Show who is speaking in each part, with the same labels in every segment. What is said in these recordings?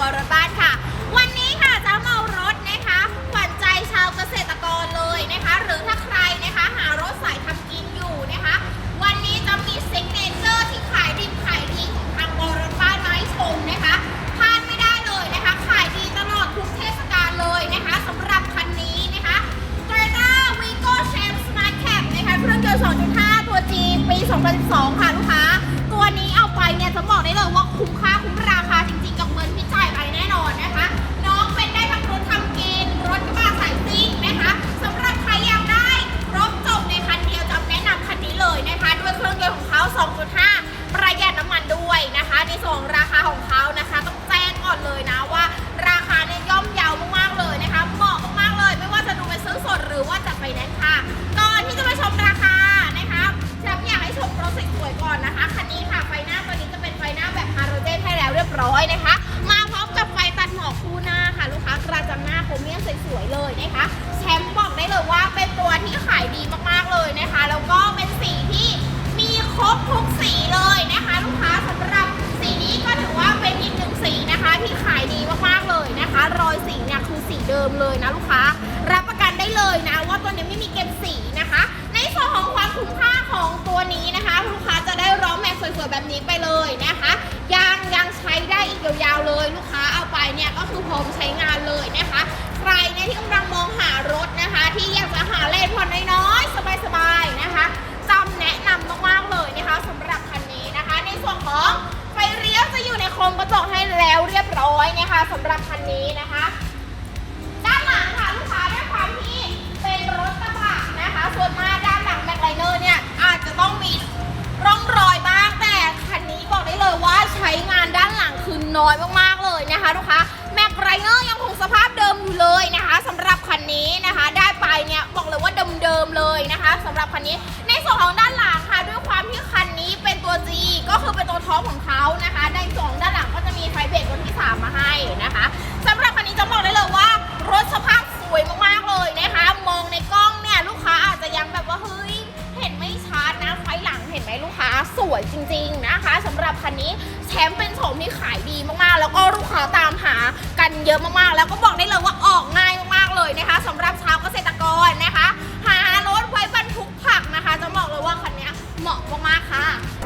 Speaker 1: วรบ้านค่ะ วันนี้ค่ะจะเมารถนะคะขวัญใจชาวเกษตรกรเลยนะคะ หรือถ้าใครนะคะหารถสายทำกินอยู่นะคะ วันนี้จะมีซิกเนเจอร์ที่ขายดิบขายดีของทางวรบ้านไม้ชมนะคะพลาดไม่ได้เลยนะคะ ขายดีตลอดทุกเทศกาลเลยนะคะสำหรับคันนี้นะคะ t o y o t a Vigo Champ Smart Cab นะคะเครื่องเกียร์2.5 ตัวจีปี 2012 ค่ะลูกค้า ตัวนี้เอาไปเนี่ยจะบอกได้เลยว่าคุ้มค่าคุ้มราคาจริง ก่อนนะคะ สีเดิมเลยนะลูกค้า รับประกันได้เลยนะ ว่าตัวนี้ไม่มีเก็บสีนะคะ ในส่วนของความคุ้มค่าของตัวนี้นะคะ ลูกค้าจะได้ร้องแม็กสวยๆแบบนี้ไปเลยนะคะยังยังใช้ได้อีกยาวๆเลย ลูกค้าเอาไปเนี่ยก็คือพร้อมใช้งานเลยนะคะ ใครเนี่ยที่กำลังมองหารถนะคะ ที่อยากจะหาเลนผ่อนน้อยๆ น้อยมากๆเลยนะคะลูกค้าแม็กไรเนอร์ยังคงสภาพเดิมอยู่เลยนะคะสำหรับคันนี้นะคะ ได้ไปเนี่ยบอกเลยว่าเดิมๆเลยนะคะสำหรับคันนี้ในส่วนของด้านหลังค่ะด้วยความที่คันนี้เป็นตัว G ก็คือเป็นตัวท็อปของเขานะคะในส่วนของด้านหลังก็จะมีไฟเบรกรุ่นที่สามมาให้นะคะสำหรับคันนี้จะบอกได้เลยว่า ค้าตามหากันเยอะมากๆ แล้วก็บอกได้เลยว่าออกง่ายมากๆเลยนะคะสำหรับชาวเกษตรกรนะคะ หารถไว้บรรทุกผักนะคะ จะบอกเลยว่าคันนี้เหมาะมากๆค่ะ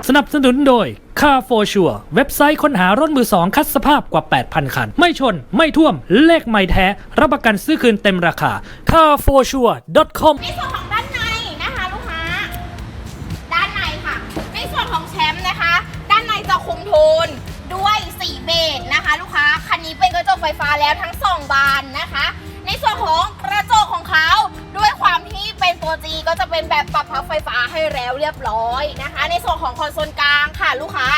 Speaker 2: สนับสนุนโดย Car for Sure เว็บไซต์ค้นหารถมือสองคัดสภาพกว่า 8,000 คัน ไม่ชน ไม่ท่วม เลขไม่แท้ รับประกันซื้อคืนเต็มราคา carforsure.com
Speaker 1: ในส่วนของด้านในนะคะ ลูกค้า ด้านในค่ะ ในส่วนของแชมป์นะคะ ด้านในจะคุมโทน ด้วยสีเบจนะคะ ลูกค้า คันนี้เป็นกระจกไฟฟ้าแล้วทั้งสองบานนะคะ ในส่วนของกระจกของเขาด้วยความที่เป็นตัว G ก็จะเป็นแบบปรับพับไฟฟ้าให้แล้วเรียบร้อยนะคะ ในส่วนของคอนโซลกลางค่ะลูกค้า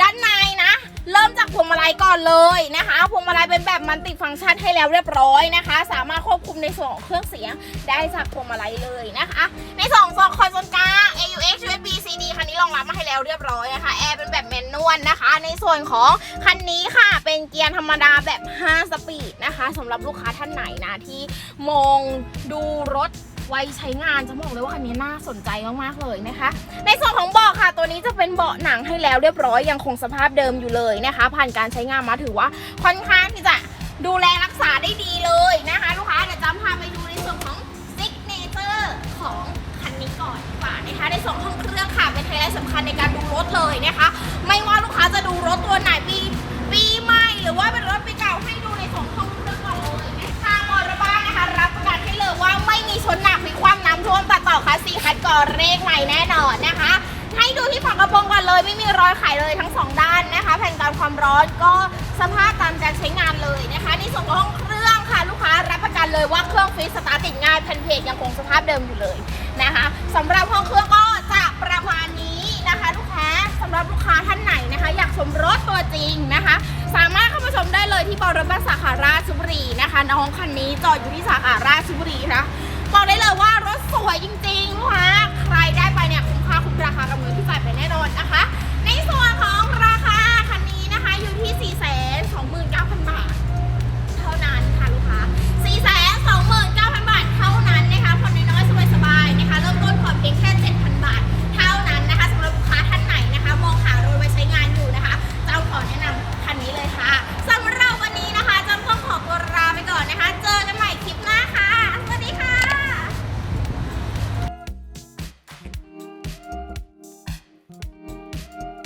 Speaker 1: ด้านในนะ เริ่มจากพวงมาลัยก่อนเลยนะคะพวงมาลัยเป็นแบบมันติฟังก์ชันให้แล้วเรียบร้อยนะคะ สามารถควบคุมในส่วนของเครื่องเสียงได้จากพวงมาลัยเลยนะคะ ในส่วนของคอนโซลกลาง AUX USB CD คันนี้รองรับมาให้แล้วเรียบร้อยนะคะแอร์เป็นแบบแมนนวลนะคะ ในส่วนของคันนี้ค่ะเป็นเกียร์ธรรมดาแบบ 5 สปีดนะคะสำหรับลูกค้าท่านไหนนะที่มองดูรถ ไว้ใช้งานจะบอกเลยว่าคันนี้น่าสนใจมากๆเลยนะคะ ในส่วนของเบาะค่ะ ตัวนี้จะเป็นเบาะหนังให้แล้วเรียบร้อยยังคงสภาพเดิมอยู่เลยนะคะ ผ่านการใช้งานมาถือว่าค่อนข้างที่จะดูแลรักษาได้ดีเลยนะคะ ลูกค้าเดี๋ยวจำพาไปดูในส่วนของซิกเนเจอร์ของคันนี้ก่อนดีกว่านะคะในส่วนของห้องเครื่องค่ะเป็นไฮไลท์สำคัญในการดูรถเลยนะคะ ไม่ว่าลูกค้าจะดูรถตัวไหนปีปีใหม่หรือว่าเป็น เลขใหม่แน่นอนนะคะ ให้ดูที่ฝากระโปรงก่อนเลย ไม่มีรอยไขเลยทั้งสองด้านนะคะ แผ่นกันความร้อนก็สภาพตามการใช้งานเลยนะคะในส่วนของห้องเครื่องค่ะลูกค้ารับประกันเลยว่าเครื่องฟิตสตาร์ทติดง่ายแผ่นเพจยังคงสภาพเดิมอยู่เลยนะคะสำหรับห้องเครื่องก็จะประมาณนี้นะคะ ลูกค้าสำหรับลูกค้าท่านไหนนะคะ อยากชมรถตัวจริงนะคะ สามารถเข้ามาชมได้เลยที่บรมสาขาราชบุรีนะคะน้องคันนี้จอดอยู่ที่สาขาราชบุรีนะ บอกได้เลยว่ารถสวยจริงๆลูกค้าใครได้ไปเนี่ยคุ้มค่าคุ้มราคากับเงินที่จ่ายไปแน่นอนนะคะ ในส่วน